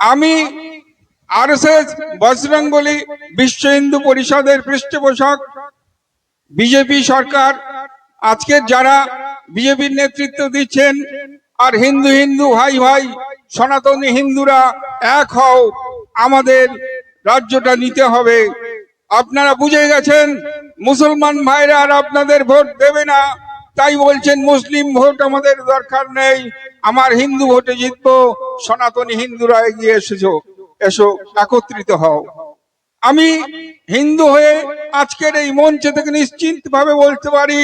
আমি আরএসএস বজরঙ্গলি বিশ্ব হিন্দু পরিষদের পৃষ্ঠপোষক বিজেপি সরকার আজকের যারা বিজেপির নেতৃত্ব দিচ্ছেন আর হিন্দু হিন্দু ভাই ভাই, সনাতনী হিন্দুরা এক হও, আমাদের রাজ্যটা নিতে হবে। আপনারা বুঝে গেছেন, মুসলমান ভাইরা আর আপনাদের ভোট দেবে না। তাই বলছেন, মুসলিম ভোট আমাদের দরকার নেই। আমার হিন্দু ভোটে জিতবো, সনাতনী হিন্দুরা এগিয়ে এসেছ, এসো, একত্রিত হও। আমি হিন্দু হয়ে আজকের এই মঞ্চে থেকে নিশ্চিন্ত ভাবে বলতে পারি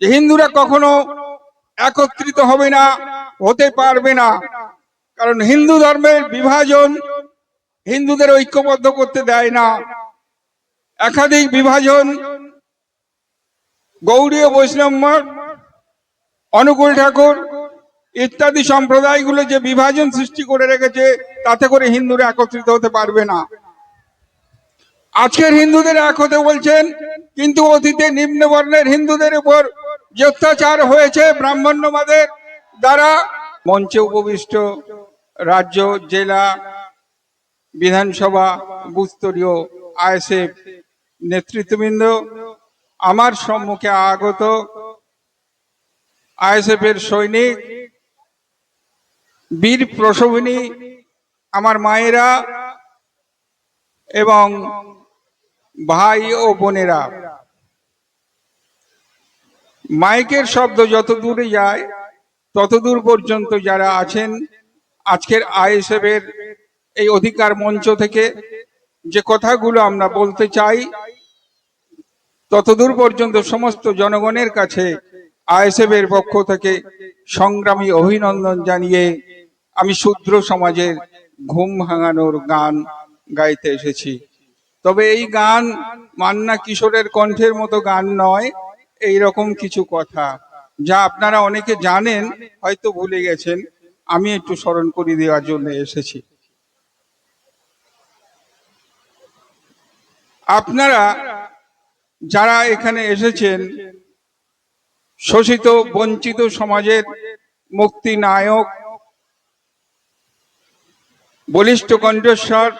যে হিন্দুরা কখনো একত্রিত হবে না, হতে পারবে না। কারণ হিন্দু ধর্মের বিভাজন হিন্দুদের ঐক্যবদ্ধ করতে দেয় না। একাধিক বিভাজন গৌড়ীয় বৈষ্ণব মঠ, অনুকূল ঠাকুর ইত্যাদি সম্প্রদায়গুলো যে বিভাজন সৃষ্টি করে রেখেছে তাতে করে হিন্দুরা একত্রিত হতে পারবে না। আজকের হিন্দুদের এক হতে বলছেন কিন্তু অতীতে নিম্ন বর্ণের হিন্দুদের উপর যে অত্যাচার হয়েছে ব্রাহ্মণ্যবাদের দ্বারা মঞ্চে উপবিষ্ট রাজ্য জেলা বিধানসভা বুস্তরীয় আইএসএফ নেতৃত্ববৃন্দ আমার সম্মুখে আগত আইএসএফ এর সৈনিক, বীর প্রসবিনী, আমার মায়েরা এবং ভাই ও বোনেরা। মাইকের শব্দ যত দূরে যায় তত দূর পর্যন্ত যারা আছেন, আজকের আইএসএফ এর এই অধিকার মঞ্চ থেকে যে কথাগুলো আমরা বলতে চাই ততদূর পর্যন্ত সমস্ত জনগণের কাছে আইএসএফের পক্ষ থেকে সংগ্রামী অভিনন্দন জানিয়ে আমি শূদ্র সমাজের ঘুম ভাঙানোর গান গাইতে এসেছি। তবে এই গান মান্না কিশোরের কণ্ঠের মতো গান নয় এই রকম কিছু কথা, যা আপনারা অনেকে জানেন, হয়তো ভুলে গেছেন, আমি একটু স্মরণ করে দেওয়ার জন্য এসেছি। আপনারা যারা এখানে এসেছেন, শোষিত, বঞ্চিত সমাজের মুক্তি নায়ক, বলিষ্ঠ কণ্ঠস্বর,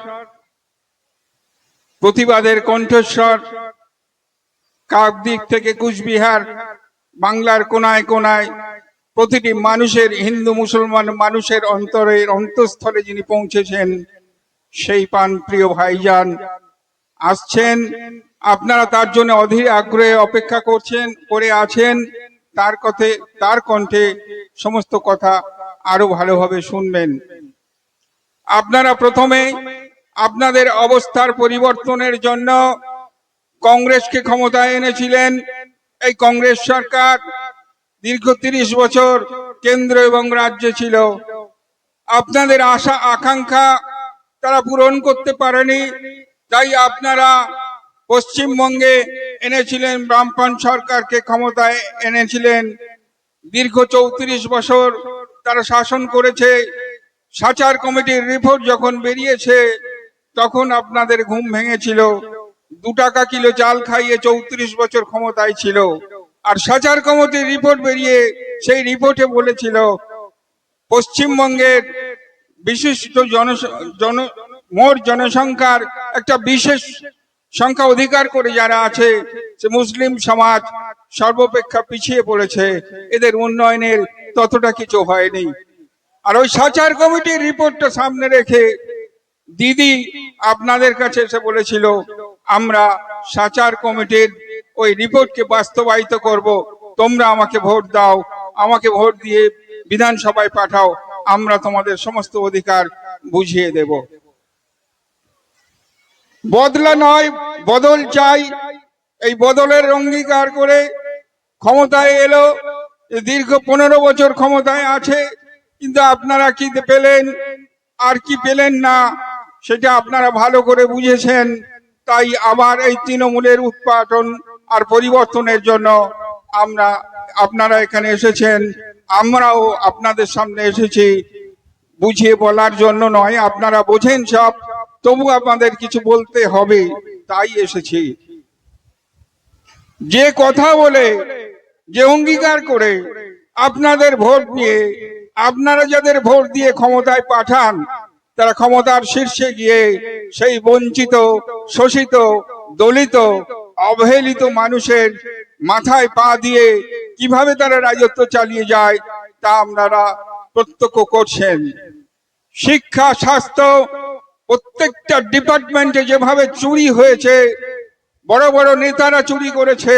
প্রতিবাদের কণ্ঠস্বর, কাক দিক থেকে কুচবিহার, বাংলার কোনায় কোনায় প্রতিটি মানুষের, হিন্দু, মুসলমান মানুষের অন্তরের অন্তঃস্থলে যিনি পৌঁছেছেন, সেই পান প্রিয় ভাইজান, আসছেন আপনারা তার জন্য অধীর আগ্রহে অপেক্ষা করছেন করে আছেন। তার কথে, তার কণ্ঠে সমস্ত কথা আরও ভালোভাবে শুনবেন। আপনারা প্রথমে আপনাদের অবস্থার পরিবর্তনের জন্য কংগ্রেসকে ক্ষমতায় এনেছিলেন। এই কংগ্রেস সরকার দীর্ঘ তিরিশ বছর কেন্দ্র এবং রাজ্যে ছিল। আপনাদের আশা, আকাঙ্ক্ষা তারা পূরণ করতে পারেনি। তাই আপনারা পশ্চিমবঙ্গে এনেছিলেন বামপন সরকারকে ক্ষমতায় এনেছিলেন। দীর্ঘ চৌত্রিশ বছর তারা শাসন করেছে। সাচার কমিটির রিপোর্ট যখন বেরিয়েছে, তখন আপনাদের ঘুম ভেঙেছিল। দু টাকা কিলো চাল খাইয়ে চৌত্রিশ বছর ক্ষমতায় ছিল। আর সাচার কমিটির রিপোর্ট বেরিয়ে সেই রিপোর্টে বলেছিল, পশ্চিমবঙ্গের বিশিষ্ট জন জন, মোট জনসংখ্যার একটা বিশেষ সংখ্যা অধিকার করে যারা আছে, সে মুসলিম সমাজ সর্বাপেক্ষা পিছিয়ে পড়েছে। এদের উন্নয়নের ততটা কিছু হয়নি। আর ওই সাচার কমিটির রিপোর্টটা সামনে রেখে দিদি আপনাদের কাছে এসে বলেছিল, আমরা সাচার কমিটির ওই রিপোর্টকে বাস্তবায়িত করব। তোমরা আমাকে ভোট দাও, আমাকে ভোট দিয়ে বিধানসভায় পাঠাও, আমরা তোমাদের সমস্ত অধিকার বুঝিয়ে দেব। বদলা নয়, বদল চাই। এই বদলের অঙ্গীকার করে ক্ষমতায় এলো। দীর্ঘ পনেরো বছর ক্ষমতায় আছে। কিন্তু আপনারা কি পেলেন, আর কি পেলেন না, সেটা আপনারা ভালো করে বুঝেছেন। তাই আবার এই তৃণমূলের উৎপাদন আর পরিবর্তনের জন্য আমরা, আপনারা এখানে এসেছেন। আমরাও আপনাদের সামনে এসেছি। বুঝিয়ে বলার জন্য নয়, আপনারা বোঝেন সব। তবু আপনাদের কিছু বলতে হবে, তাই এসেছি। যে কথা বলে, যে অঙ্গীকার করে আপনাদের ভোট নিয়ে আপনারা যাদের ভোট দিয়ে ক্ষমতায় পাঠান, তারা ক্ষমতার শীর্ষে গিয়ে সেই বঞ্চিত, শোষিত, দলিত, অবহেলিত মানুষের মাথায় পা দিয়ে কীভাবে তারা রাজত্ব চালিয়ে যায়, তা আপনারা প্রত্যক্ষ করছেন। শিক্ষা, স্বাস্থ্য প্রত্যেকটা ডিপার্টমেন্টে যেভাবে চুরি হয়েছে, বড় বড় নেতারা চুরি করেছে,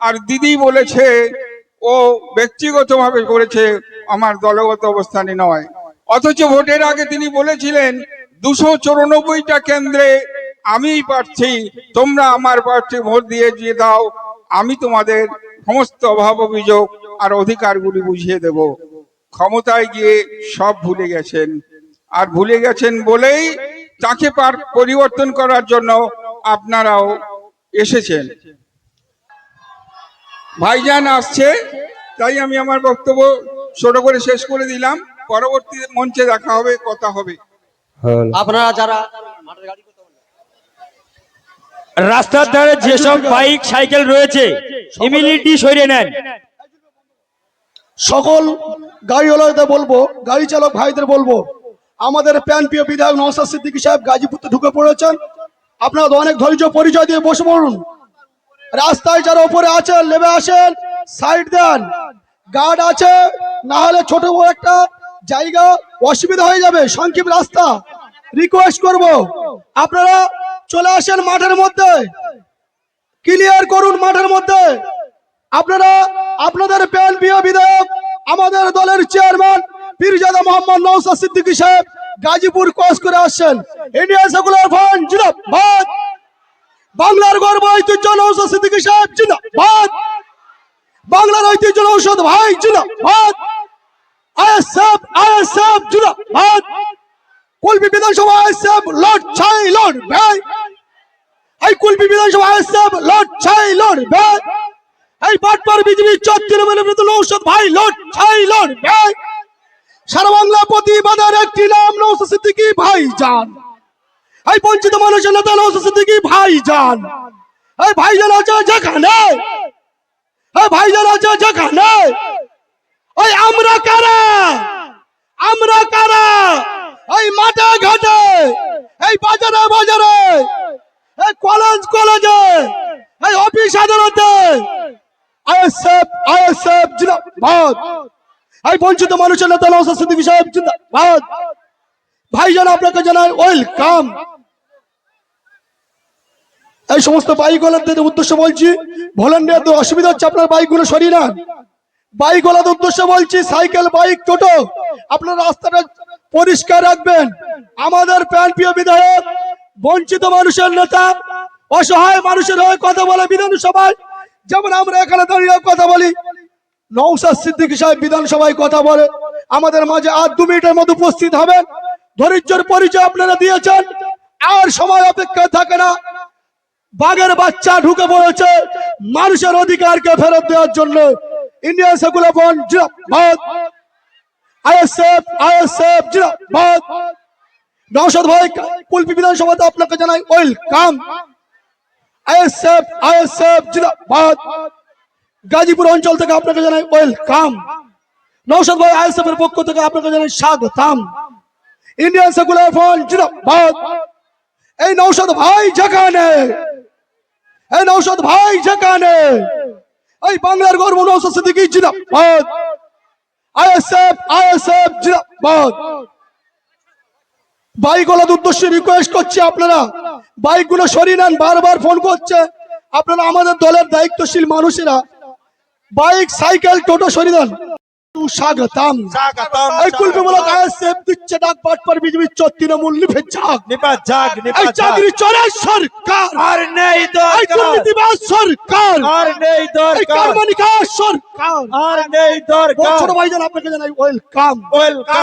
আর দিদি বলেছে, ও ব্যক্তিগতভাবে করেছে, আমার দলগত অবস্থানে নয়। অথচ ভোটের আগে তিনি বলেছিলেন, দুশো চৌরানব্বইটা কেন্দ্রে আমিই প্রার্থী, তোমরা আমার প্রার্থী ভোট দিয়ে দিয়ে দাও, আমি তোমাদের সমস্ত অভাব অভিযোগ আর অধিকারগুলি বুঝিয়ে দেব। ক্ষমতায় গিয়ে সব ভুলে গেছেন। আর ভুলে গেছেন বলেই তাকে পার পরিবর্তন করার জন্য আপনারাও এসেছেন। ভাইজান আসছে তাই আমি আমার বক্তব্য ছোট করে শেষ করে দিলাম। পরবর্তী মঞ্চে দেখা হবে কথা হবে। আপনারা যারা রাস্তার ধারে যেসব বাইক সাইকেল রয়েছে ইমিডিয়েটলি সরিয়ে নেন। সকল গাড়িওয়ালাদের বলব গাড়ি চালক ভাইদের বলব আমাদের প্যান প্রিয় বিধায়ক নওসাদ সিদ্দিকী সাহেব গাজীপুরতে ঢুকে পড়েছেন। আপনারা অনেক ধৈর্য পরিচয় দিয়ে বসে পড়ুন। রাস্তায় যারা ওপরে আছেন, নেমে আসেন, সাইড দেন। গার্ড আছে, না হলে ছোট একটা জায়গা অসুবিধা হয়ে যাবে। সংক্ষিপ্ত রাস্তা। রিকোয়েস্ট করব। আপনারা চলে আসেন মাঠের মধ্যে। ক্লিয়ার করুন মাঠের মধ্যে। আপনারা, আপনাদের প্যান বিধায়ক, আমাদের দলের চেয়ারম্যান পীরজাদা মোহাম্মদ নৌসাদ সিদ্দিকী সাহেব গাজীপুর ক্রস করে আসছেন। ইন্ডিয়ান সেকুলার ফ্রন্ট, জিন্দাবাদ। বাংলার গর্ব, ঐতিহ্য নৌসাদ সিদ্দিকী সাহেব, জিন্দাবাদ। বাংলার ঐতিহ্য নৌসাদ ভাই, জিন্দাবাদ। আইএসএফ আইএসএফ, জিন্দাবাদ। কুলপি বিধানসভা, আইএসএফ, লর্ড ছাই, লর্ড ভাই। এই কুলপি বিধানসভা, আইএসএফ, লর্ড ছাই, লর্ড ভাই। এই বাটপার বিজেপি চত্বর মানে নৌসদ ভাই লট ছাই লট ভাই। সারা বাংলা প্রতিবাদের একটি নাম নৌসদ সিদ্দিকী ভাই যান এই বঞ্চিত মানুষের নেতা নৌসদ সিদ্দিকী ভাই যান এই ভাইজান আছে যেখানে। এই ভাইজান আছে যেখানে। ওই আমরা কারা? আমরা কারা? এই মাঠে ঘাটে। এই বাজারে বাজারে। এই কলেজ কলেজে। এই অফিস আদালতে। আইএসএফ আইএসএফ, জিন্দাবাদ। এই বঞ্চিত মানুষের নেতা নওসাদ সিদ্দিকী সাহেব, জিন্দাবাদ। আপনাকে জানাই ওয়েলকাম। এই সমস্ত বাইকওয়ালাদের উদ্দেশ্যে বলছি, ভলেন্টিয়ারদের অসুবিধা হচ্ছে আপনার বাইক বাইকগুলো সরিয়ে নেন। বাইকওয়ালাদের উদ্দেশ্যে বলছি, সাইকেল, বাইক, টোটো, আপনার রাস্তাটা পরিষ্কার রাখবেন। আমাদের প্যান প্রিয় বিধায়ক, বঞ্চিত মানুষের নেতা, অসহায় মানুষের হয়ে কথা বলে বিধানসভায়, যেমন আমরা এখানে দাঁড়িয়ে কথা বলি নৌসাদ সিদ্দিকী সাহেব বিধানসভায় কথা বলে। আমাদের মাঝে আর দু মিনিটের মধ্যে উপস্থিত হবেন। ধৈর্যের পরিচয় আপনারা দিয়েছেন। আর সময় অপেক্ষা থাকে না। বাঘের বাচ্চা ঢুকে পড়েছে। মানুষের অধিকারকে ফেরত দেওয়ার জন্য ইন্ডিয়ান সেকুলার ফ্রন্ট জিন্দাবাদ। আইএসএফ আইএসএফ জিন্দাবাদ। নওশাদ ভাই, কুলপি বিধানসভাতে আপনাকে জানাই ওয়েলকাম। আইএসএফ আইএসএফ জিন্দাবাদ। গাজীপুর অঞ্চল থেকে আপনাকে জানাই ওয়েলকাম। নৌসাদ ভাই আইএসএফ এর পক্ষ থেকে আপনাকে জানাই স্বাগতম। ইন্ডিয়ান সেকুলার ফ্রন্ট, জিন্দাবাদ। এই নৌসাদ ভাই যেখানে, এই নৌসাদ ভাই যেখানে, এই বাংলার গর্ব নৌসাদ সিদ্দিকী, জিন্দাবাদ। আইএসএফ আইএসএফ, জিন্দাবাদ। বাইকওয়ালাদের উদ্দেশ্যে রিকোয়েস্ট করছি আপনারা। বাইকগুলো সরিয়ে নেন, বারবার ফোন করছে। আপনারা আমাদের দলের দায়িত্বশীল মানুষেরা বাইক সাইকেল টোটো সরিয়ে দেন স্বাগতম স্বাগতম, এই কুলপি মূলক আইএসএফ দিচ্ছে ডাক পাট পর বিজেপি তৃণমূল নিভে যাক। নিপাত জাগ এই নিপাত জাগ চাকরি চলে সরকার। আর নেই এই দরকার দুর্নীতিবাজ সরকার। আর নেই এই দরকার কারমানিকা সরকার। আর নেই দরকার। ছোট ভাইজান আপনাকে জানাই ওয়েলকাম ওয়েলকাম